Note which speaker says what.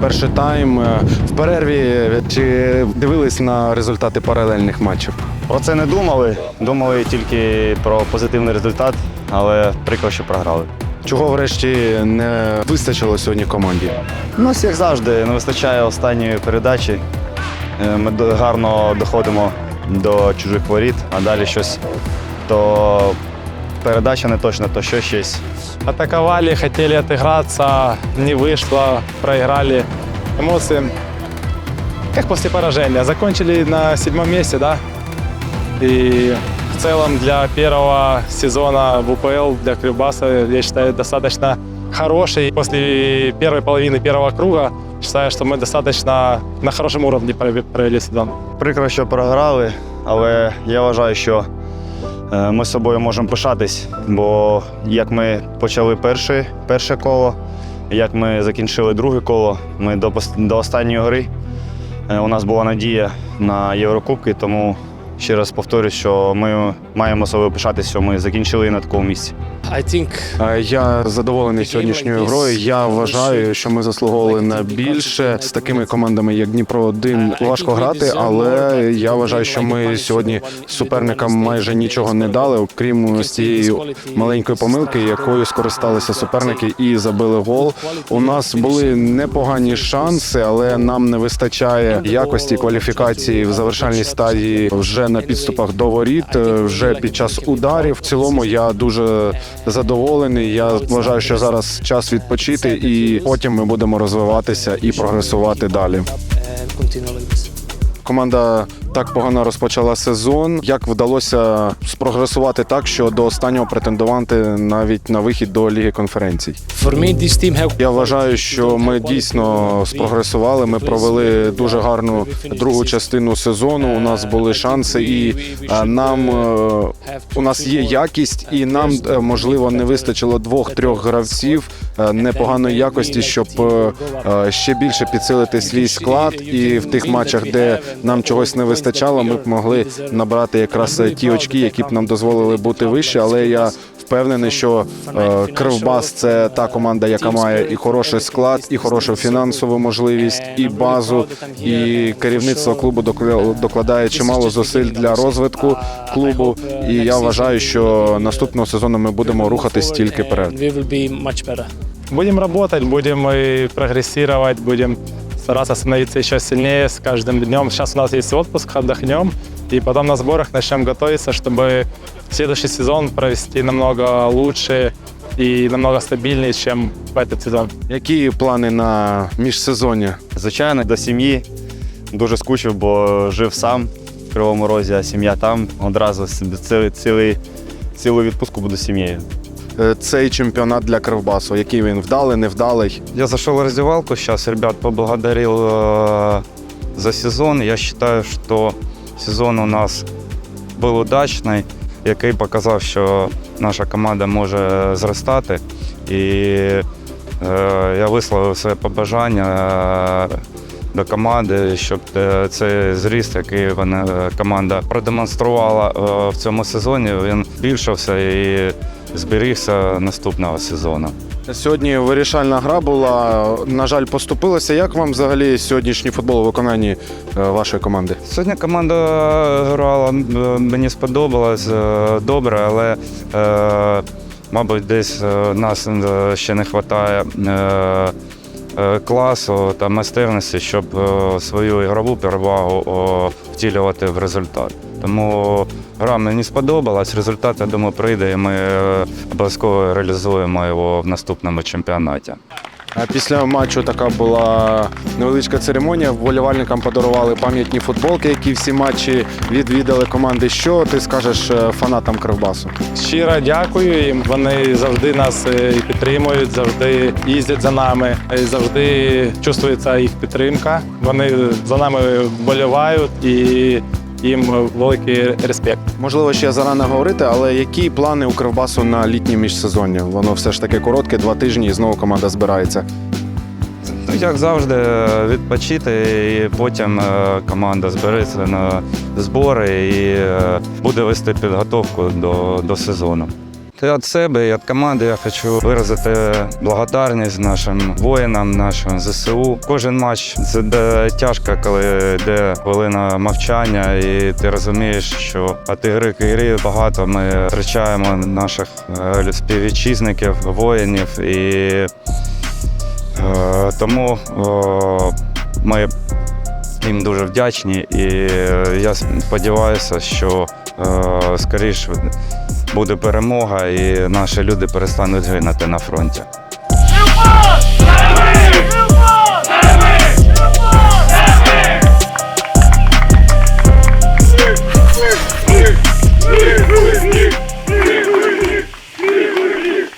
Speaker 1: перший тайм. Е, В перерві чи дивились на результати паралельних матчів?
Speaker 2: Про це не думали. Думали тільки про позитивний результат, але прикро, що програли.
Speaker 1: Чого врешті не вистачило сьогодні команді?
Speaker 2: У нас, як завжди, не вистачає останньої передачі. Е, Ми гарно доходимо до чужих воріт, а далі щось то передача не точно, то що щось.
Speaker 3: Атаковали, хотели отыграться, не вышло, проиграли Эмоции, как после поражения. Закончили на седьмом месте, да? И в целом для первого сезона в УПЛ, для Кривбаса, я считаю, достаточно хороший. После первой половины первого круга считаю, что мы достаточно на хорошем уровне прове- провели сезон.
Speaker 2: Прикро, що програли, але я вважаю, що е, ми з собою можемо пишатись, бо як ми почали перше, перше коло, як ми закінчили друге коло, ми до, до останньої гри. е, У нас була надія на Єврокубки, тому ще раз повторюю, що ми маємо собою пишатись, що ми закінчили на такому місці.
Speaker 4: I think
Speaker 1: Е, Я задоволений сьогоднішньою грою. Я вважаю, що ми заслуговували на більше з такими командами, як Дніпро 1 важко грати, але я вважаю, що ми сьогодні суперникам майже нічого не дали, окрім з цієї маленької помилки, якою скористалися суперники і забили гол. У нас були непогані шанси, але нам не вистачає якості кваліфікації в завершальній стадії вже на підступах до воріт, е, вже під час ударів. В цілому я дуже задоволений. Я вважаю, що зараз час відпочити, і потім ми будемо розвиватися і прогресувати далі. Команда так погано розпочала сезон. Як вдалося спрогресувати так, що до останнього претендувати навіть на вихід до ліги конференцій? Я вважаю, що ми дійсно спрогресували. Ми провели дуже гарну другу частину сезону. У нас були шанси, і е, нам е, у нас є якість, і нам е, можливо не вистачило двох-трьох гравців непоганої якості, щоб ще більше підсилити свій склад. І в тих матчах, де нам чогось не вистачало, ми б могли набрати якраз е, ті очки, які б нам дозволили бути вище. Але я впевнений, що е, Кривбас це та команда, яка має і хороший склад, і хорошу фінансову можливість, і базу. І керівництво клубу докладає чимало зусиль для розвитку клубу. І я вважаю, що наступного сезону ми будемо рухатись тільки вперед.
Speaker 4: We will be much better.
Speaker 3: Будем работать, будем и прогрессировать, будем стараться становиться еще сильнее с каждым днем. Сейчас у нас есть отпуск, отдохнем, и потом на сборах начнем готовиться, чтобы следующий сезон провести намного лучше и намного стабильнее, чем в этот сезон.
Speaker 1: Які плани на міжсезоння?
Speaker 2: Звичайно, до сім'ї дуже скучив, бо жив сам в Кривому Розі, а сім'я там. Одразу цілий, цілий, цілу відпустку буду з сім'єю.
Speaker 1: Е, Цей чемпіонат для Кривбасу, який він вдалий, невдалий.
Speaker 5: Я зашел в раздевалку, сейчас ребят поблагодарил э, за сезон. Я считаю, что сезон у нас був удачний, який показав, що наша команда може зростати. І е, я висловив своє побажання е, до команди, щоб е, цей зріст, який вона е, команда продемонструвала е, в цьому сезоні, він збільшився і зберігся наступного сезону.
Speaker 1: Сьогодні вирішальна гра була. На жаль, поступилася. Як вам взагалі сьогоднішній футбол у виконанні е, вашої команди?
Speaker 5: Сьогодні команда грала, е, мені сподобалось е, добре, але, мабуть, десь нас ще не вистачає класу та майстерності, щоб е, свою ігрову перевагу втілювати в результат. Тому гра мені сподобалась, результат, я думаю, прийде, і ми е, обов'язково реалізуємо його в наступному чемпіонаті.
Speaker 1: Після матчу така була невеличка церемонія. Вболівальникам подарували пам'ятні футболки, які всі матчі відвідали команди. Що ти скажеш е, фанатам Кривбасу?
Speaker 3: Щиро дякую їм. Вони завжди нас е, підтримують, завжди їздять за нами, і завжди чувствується їх підтримка. Вони за нами вболівають і їм великий респект.
Speaker 1: Можливо, ще зарано говорити, але які плани у Кривбасу на літнє міжсезоння? Воно все ж таки коротке, два тижні, і знову команда збирається.
Speaker 5: Ну, як завжди, відпочити, і потім е, команда збереться на збори і е, буде вести підготовку до, до сезону. Від себе і від команди я хочу виразити благодарність нашим воїнам, нашим ЗСУ. Кожен матч це тяжко, коли йде хвилина мовчання, і ти розумієш, що від ігри к ігрі багато ми втрачаємо наших е, співвітчизників, воїнів. І е, тому о, ми їм дуже вдячні, і е, я сподіваюся, що е, скоріше буде перемога, і наші люди перестануть гинути на фронті.